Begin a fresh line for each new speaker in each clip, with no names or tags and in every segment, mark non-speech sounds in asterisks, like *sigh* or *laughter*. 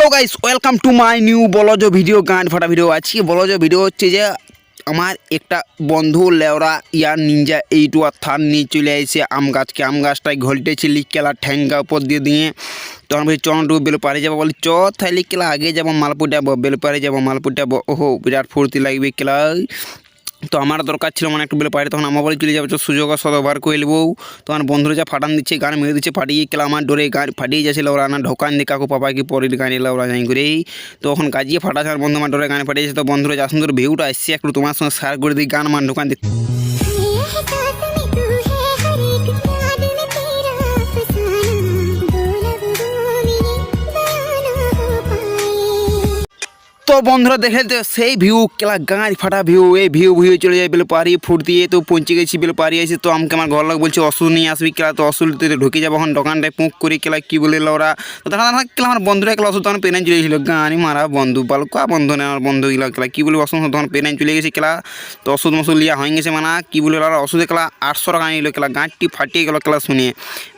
Hello guys welcome to my new বলজ video গান ফাটা video আজকে বলজ ভিডিও হচ্ছে যে, আমার একটা বন্ধু লেওরা, ইয়ার নিনজা এইটু আর থান নিয়ে চলে এসে আম গাছকে আম গাছটায় ঘলটেছে লিকেলা ঠ্যাঙ্গা উপর দিয়ে দিয়ে। তখন বলছি, চন্ডু বেল পারে যাব? বলি, চ তাই লিকেলা আগে যাব মালপুর যাব বেল পারে যাব মালপুর যাব ওহো, বিরাট ফুর্তি লাগবে কেলা তো আমার দরকার ছিল মানে একটু বেলে পাড়ি তখন আমার বলে চলে যাবে সুযোগ সদবার করে নেব তখন বন্ধুরা যা ফাটান দিচ্ছে, গান মেরে দিচ্ছে, ফাটিয়ে গেলে আমার ডোরে গান ফাটিয়ে যাচ্ছিল ওরা না ঢোকান দিয়ে কাকু পাপা কি পরের গান এলো, ওরা যাই করে তখন কাজিয়ে ফাটাছে আর বন্ধু আমার ডোরে গান ফাটিয়েছে তো বন্ধুরা যা সুন্দর ভিউটা আসছে, একটু তোমার সঙ্গে শেয়ার করে দিই, গান মান ঢোকান দিয়ে *laughs* তো বন্ধুরা দেখে সেই ভিউ কেলা গাঁড় ফাটা ভিউ এই ভিউ ভিউ চলে যায় বেলে পারি ফুট দিয়ে তো পৌঁছে গেছি বেলে পারি এসে। তো আমাকে আমার ঘর লোক বলছে অসুল নিয়ে আসবি কেলা, তো অসুল তো ঢুকে যাব এখন দোকানটায়, পুঁক করে কেলা, কী বলে ওরা? তো দেখা কেলা আমার বন্ধুরা কেলা ওষুধ তখন পেনাই চলে গেছিল। গানি মারা বন্ধু বল কা বন্ধু নেই আমার বন্ধু গেলা কেলা, কি বলে ওষুধ তখন পেনাই চলে গেছে কেলা। তো ওষুধ মসুদ লিয়া হয়ে গেছে মানে কি বলে ওরা ওষুধে কেলা আটশো টাকা নিল কেলা গাঁটটি ফাটিয়ে গেল কেলা শুনিয়ে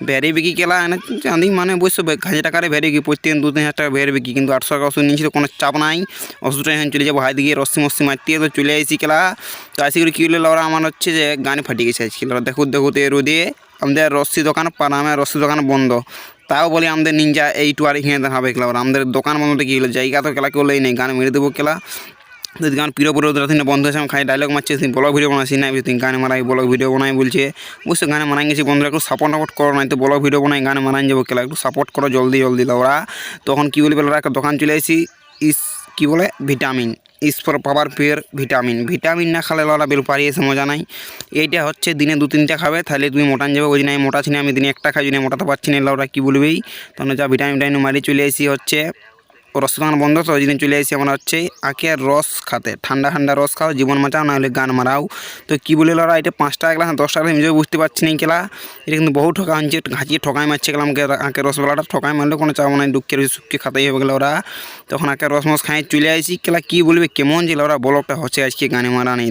ভেরে বিকি কেলা, এনে চাঁদি মানে বসে হাজার টাকারে ভেরে বিকি প্রত্যেক দু তিন হাজার টাকা ভেরে বিকি, কিন্তু আটশো টাকা ওষুধ নিয়েছিল, কোনো চাপ নাই। ওষুধটা এখন চলে যাব হাই দিকে রস্সি মস্সি মারতে তো চলে আসি কেলা। তো আসি করে কী হলো ওরা আমার হচ্ছে যে গান ফাটিয়ে গেছে আজকে। ওরা দেখো দেখো তো রোদে আমাদের রস্সি দোকান পানামে রস্সি দোকান বন্ধ। তাও বলি আমাদের নিনজা এই টু আর এখানে হবে ওরা আমাদের দোকান বন্ধটা কী হলো? জায়গা তো কেলা কেউ নেই, গান মেরে দেবো কেলা। যদি গান প্রিয় পুরো দিন বন্ধু আছে আমি খাই ডায়লগ মারছি ব্লগ ভিডিও বানাচ্ছি না তুই গানে মারাই ব্লগ ভিডিও বানাই বলছে। বুঝছ গানে মানাই গেছি বন্ধুরা, একটু সাপোর্ট টাপোর্ট করো না তো ব্লগ ভিডিও বানাই, গানে মানাই যাব কেলা। একটু সাপোর্ট করো, জলদি জলদি ওরা তখন কী বলবে ওরা একটা দোকান চলে আসি ইস কী বলে? Vitamin. Is for power pure vitamin vitamin না খালে লড়া বেল এসে মজা নাই। এইটা হচ্ছে দিনে দু, তিনটা খাবে, তাহলে তুমি মোটান যাবে, ওই জন্য আমি মোটা ছিনে আমি দিনে একটা খাই, যদি মোটাতে পারছি না লড়া কী বলবেই তখন যা ভিটামিন টাইন মারি চলে এসি হচ্ছে রস দোকান বন্ধ, তো ওই চলে আসি আমরা হচ্ছে আখে রস খাতে। ঠান্ডা ঠান্ডা রস খাও, জীবন বাঁচাও না হলে গান মারাও। তো কী বলে ওরা এটা পাঁচ টাকা গেলাম, দশ টাকা নিজেও বুঝতে পারছি না কেলা। এটা কিন্তু বহু ঠকা আনছে ঘাঁচিয়ে ঠকাই মারছে গেলাম আঁকে রসবেলাটা ঠকাই মারলে কোনো চাপ নাই, দুঃখের সুখকে খাতেই হবে গেলে ওরা। তখন আঁকে রস মস খাই চলে আসি কেলা কী বলবে, কেমন ছিল ওরা বলকটা হচ্ছে আজকে গানে মারা নেই।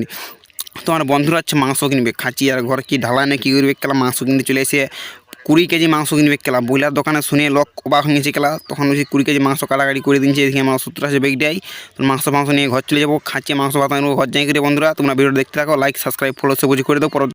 তোমার বন্ধুরা হচ্ছে মাংস কিনবে, খাঁচি আর ঘর কি ঢালা না কী করবে, কেলা মাংস কিনতে চলে এসে কুড়ি কেজি মাংস কিনবে কেলা। ব্রয়লার দোকানে শুনে লোক অবাক হয়ে গেছে কেলা। তখন বলছি কুড়ি কেজি মাংস কাটাকাটি করে দিচ্ছে এদিকে আমার সূত্র আছে বেগটাই তো মাংস মাংস নিয়ে ঘর চলে যাব, খাঁচিয়ে মাংস ভাত ঘর যাই করে বন্ধুরা, তোমরা ভিডিও দেখতে থাকো লাইক সাবস্ক্রাইব ফলো সে বুঝি করে পর